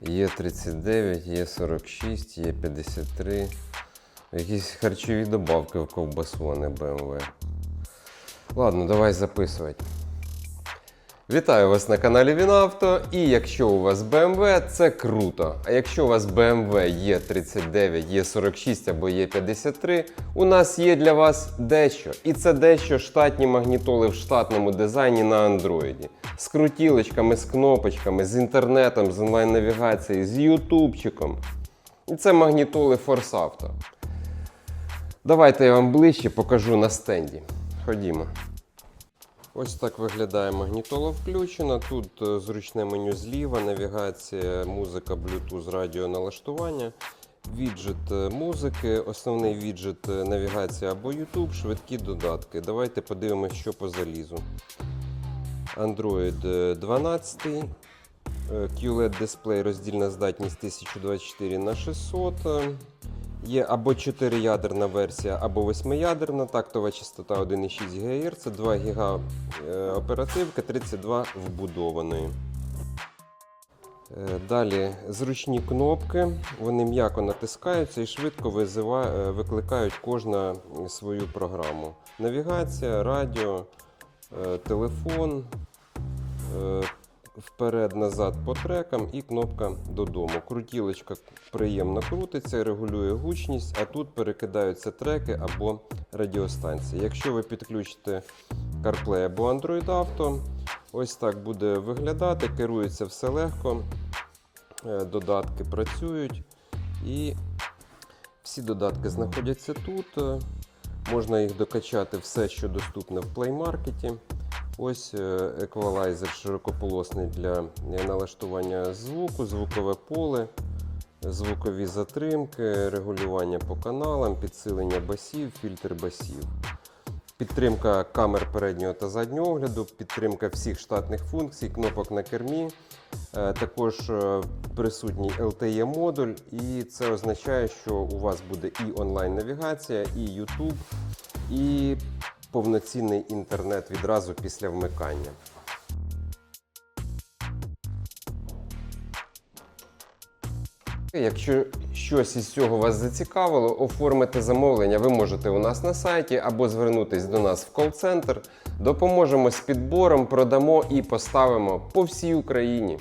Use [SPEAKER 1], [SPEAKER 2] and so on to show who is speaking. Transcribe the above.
[SPEAKER 1] Є 39, є 46, є 53. Якісь харчові добавки в ковбасу, а не BMW. Ладно, давай записувати. Вітаю вас на каналі Вінавто. І якщо у вас BMW, це круто. А якщо у вас BMW є 39, є 46 або є 53, у нас є для вас дещо. І це дещо штатні магнітоли в штатному дизайні на андроїді. З крутілочками, з кнопочками, з інтернетом, з онлайн-навігацією, з ютубчиком. І це магнітоли Force Auto. Давайте я вам ближче покажу на стенді. Ходімо. Ось так виглядає магнітола включена. Тут е, зручне меню зліва, навігація, музика, Bluetooth, радіоналаштування, віджит е, музики, основний віджит е, навігація або YouTube, швидкі додатки. Давайте подивимося, що по залізу. Android е, 12, е, QLED дисплей, роздільна здатність 1024 на 600. Є або 4-ядерна версія, або 8-ядерна, тактова частота 1,6 ГГц, 2 ГБ оперативка, 32 вбудованої. Е, Далі зручні кнопки, вони м'яко натискаються і швидко е, викликають кожна свою програму. Навігація, радіо, е, телефон, вперед-назад по трекам і кнопка додому. Крутілочка приємно крутиться, регулює гучність, а тут перекидаються треки або радіостанції. Якщо ви підключите CarPlay або Android Auto, ось так буде виглядати, керується все легко, е, додатки працюють і всі додатки знаходяться тут. Е, Можна їх докачати все, що доступне в Market. Ось е, еквалайзер широкополосний для е, налаштування звуку, звукове поле, звукові затримки, регулювання по каналам, підсилення басів, фільтр басів. Підтримка камер переднього та заднього огляду, підтримка всіх штатних функцій, кнопок на кермі. Е, Також присутній LTE модуль, і це означає, що у вас буде і онлайн-навігація, і YouTube, і повноцінний інтернет відразу після вмикання. Якщо щось із цього вас зацікавило, оформити замовлення ви можете у нас на сайті або звернутись до нас в кол-центр. Допоможемо з підбором, продамо і поставимо по всій Україні.